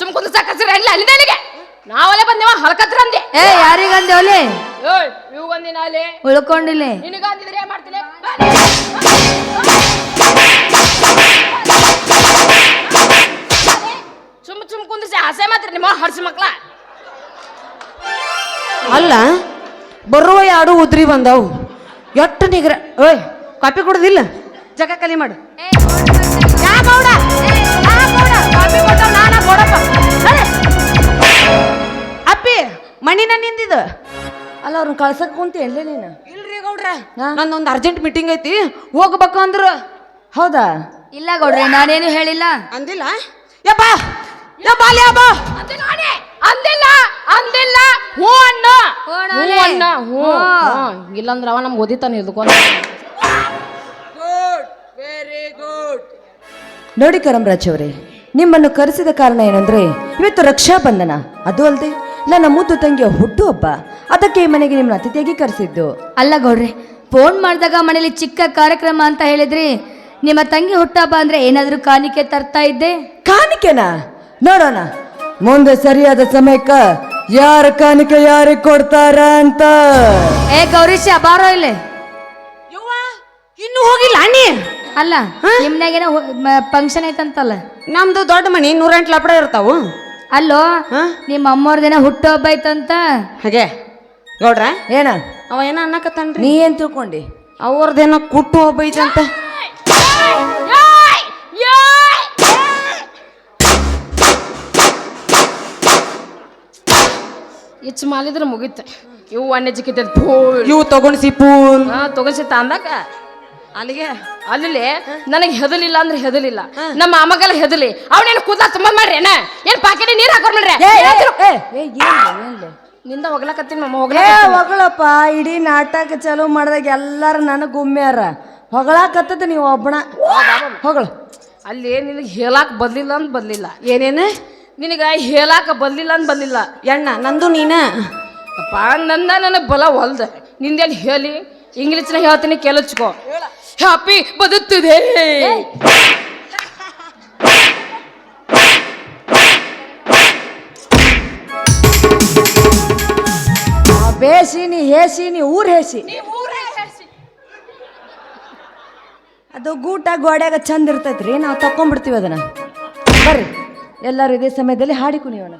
ಸುಮ್ ಕುಂದ ಸಾಕಸ್ರ ಇಲ್ಲ ಅಲ್ಲಿ ನನಗೆ. ನಾವಲ್ಲೇ ಬಂದೇವ ಹಲ್ಕತ್ರ ಅಂದೆ. ಏ ಯಾರಿಗಂದೆ ಒಲೆ? ಏಯ್ ಇವಂದಿನ ಅಲ್ಲಿ. ಉಳ್ಕೊಂಡಿಲ್ಲ. ನಿನಗಂದಿದ್ರೆ ಏನ್ ಮಾಡ್ತೀನಿ? ಸುಮ್ ಸುಮ್ ಕುಂದ್ರಿಸಿ ಆಸೆ ಮಾತ್ರ ನಿಮ್ಮ ಹರ್ಸಿ ಮಕ್ಳ. ಅಲ್ಲ ಬರುವ ಎರಡು ಉದ್ರಿ ಬಂದಾವು. ಎಟ್ಟು ನಿಗ್ರ ಓಯ್ ಕಾಪಿ ಕುಡ್ದಿಲ್ಲ? ಜಗ ಕಲಿ ಮಾಡು. ಯಾ ಗೌಡ ಯಾ ಕಾಪಿ ಕೊಟ್ಟ ನಾನ ಕೊಡಪ್ಪ. ಅಪ್ಪಿ ಮಣಿನ ನಿಂದಿದು. ಅಲ್ಲ ಅವ್ರನ್ನ ಕಳ್ಸಕ್ ಕುಂತಿ ಎಲ್ಲೇ ನೀನು? ಇಲ್ರಿ ಗೌಡ್ರ. ನಂದೊಂದು ಅರ್ಜೆಂಟ್ ಮೀಟಿಂಗ್ ಐತಿ. ಹೋಗ್ಬೇಕು ಅಂದ್ರು. ಹೌದಾ? ಇಲ್ಲ ಗೌಡ್ರೆ ನಾನೇನು ಹೇಳಿಲ್ಲ. ಅಂದಿಲ್ಲ? ಯಪ್ಪ. ಯಪ್ಪ ಅಲ್ಲಿ ಬಾ ಅಂದಿಲ್ಲ ಅಂದಿಲ್ಲ ಅಂದಿಲ್ಲ. ಹ್ಞೂ ಅಣ್ಣ. ಹ್ಞೂ ಅಣ್ಣ. ಹ್ಞೂ. ಇಲ್ಲಂದ್ರ ಅವ ನಮ್ಗೆ ಓದಿತಾನೆ ಗುಡ್ ನೋಡಿ ಕರಂರಾಜ್ ಅವರೇ ನಿಮ್ಮನ್ನು ಕರೆಸಿದ ಕಾರಣ ಏನಂದ್ರೆ ಇವತ್ತು ರಕ್ಷಾ ಬಂಧನ ಅದು ಅಲ್ಲದೆ ನನ್ನ ಮುದ್ದು ತಂಗಿಯ ಹುಟ್ಟು ಹಬ್ಬ. ಅದಕ್ಕೆ ಈ ಮನೆಗೆ ನಿಮ್ಮನ್ನ ಅತಿಥಿಯಾಗಿ ಕರೆಸಿದ್ದು. ಅಲ್ಲ ಗೌಡ್ರೆ ಫೋನ್ ಮಾಡಿದಾಗ ಮನೇಲಿ ಚಿಕ್ಕ ಕಾರ್ಯಕ್ರಮ ಅಂತ ಹೇಳಿದ್ರಿ ನಿಮ್ಮ ತಂಗಿ ಹುಟ್ಟಹಬ್ಬ ಅಂದ್ರೆ ಏನಾದರೂ ಕಾಣಿಕೆ ತರ್ತಾ ಇದ್ದೆ? ಕಾಣಿಕೆನಾ? ನೋಡೋಣ. ಮುಂದೆ ಸರಿಯಾದ ಸಮಯಕ್ಕ ಯಾರ ಕಾಣಿಕೆ ಯಾರಿಗೆ ಕೊಡ್ತಾರ ಅಂತ. ಏ ಗೌರೀಶ ಬಾರೋ ಇಲ್ಲಿ. ಅಲ್ಲ ನಿಮ್ನಾಗೇನ ಫಂಕ್ಷನ್ ಐತಂತಲ್ಲ? ನಮ್ದು ದೊಡ್ಡ ಮನಿ ನೂರೆಂಟು ಲಪಡ ಇರ್ತಾವು. ಅಲ್ಲೋ ಹಾ? ನಿಮ್ಮ ಹುಟ್ಟು ಹಬ್ಬ ಐತಂತ? ಹಾಗೆ ನೋಡ್ರ? ಏನ? ಅವ ಏನ ಅನ್ನಕತ್ತನ್ರಿ? ನೀ ಏನ್ ತಿಳ್ಕೊಂಡಿ? ಅವ್ರದ್ದೇನೋ ಕುಟ್ಟು ಹಬ್ಬ ಐತಂತ? ಇಚ್ ಮಾಲಿದ್ರೆ ಮುಗೀತು. ಇವು ಅಣ್ಣೆ ಜಿಕ್ಕಿತ್ತದ ಫೂಲ್. ಇವು ತಗೊಂಡ್ಸಿ ಫೂಲ್ ಹಾ ತಗೊಂಡ್ಸಿತ್ತ ಅಂದಾಗ ಅಲ್ಲಿಗೆ? ಅಲ್ಲಿ ನನಗೆ ಹೆದಲಿಲ್ಲ ಅಂದ್ರೆ ಹೆದಲಿಲ್ಲ ನಮ್ಮ ಅಮ್ಮಗಲ್ಲ ಹೆದಲಿ ಅವನೇನು ಕೂದಲ ತುಂಬ ಮಾಡ್ರಿ ಏನ ಏನ್ ಪಾಕೆಟ್ ನೀರ್ ಹಾಕೋರ್ ಮಾಡ್ರಿ. ನಿಂದ ಹೊಗ್ಲಾಕತ್ತೀನಿ ನಮ್ಮ ಒಗ್ಲ ಏ ಹೊಗಳಪ್ಪ ಇಡೀ ನಾಟಕ ಚಾಲೂ ಮಾಡಿದಾಗ ಎಲ್ಲಾರು ನನಗೆ ಗುಮ್ಮ್ಯಾರ. ಹೊಗಳಾಕತ್ತದ ನೀವು ಒಬ್ಬಣ ಹೊಗಳ. ಅಲ್ಲಿ ನಿನಗೆ ಹೇಳಾಕ್ ಬದ್ಲಿಲ್ಲ ಅಂತ ಬದ್ಲಿಲ್ಲ. ಏನೇನು? ನಿನಗೆ ಹೇಳಾಕ ಬದ್ಲಿಲ್ಲ ಅಂತ ಬಂದಿಲ್ಲ ಎಣ್ಣ ನಂದು ನೀನ? ಅಪ್ಪ ನಂದ ನನಗೆ ಬಲ ಹೊಲ್ದ. ನಿಂದೇನು ಹೇಳಿ? ಇಂಗ್ಲೀಷ್ನ ಹೇಳ್ತೀನಿ ಕೇಳಿಸ್ಕೊ. ಹ್ಯಾಪಿ ಬದುಕ್ತಿದೆ. ಬೇಸಿನಿ ಹೇಸಿನಿ ಊರ್ ಹೇಸಿ. ಅದು ಗೂಟ ಗೋಡ್ಯಾಗ ಚಂದ ಇರ್ತೈತ್ರಿ ನಾವು ತಕೊಂಡ್ಬಿಡ್ತೀವಿ ಅದನ್ನ. ಬರ್ರಿ ಎಲ್ಲರೂ ಇದೇ ಸಮಯದಲ್ಲಿ ಹಾಡಿ ಕುಣಿಯೋಣ.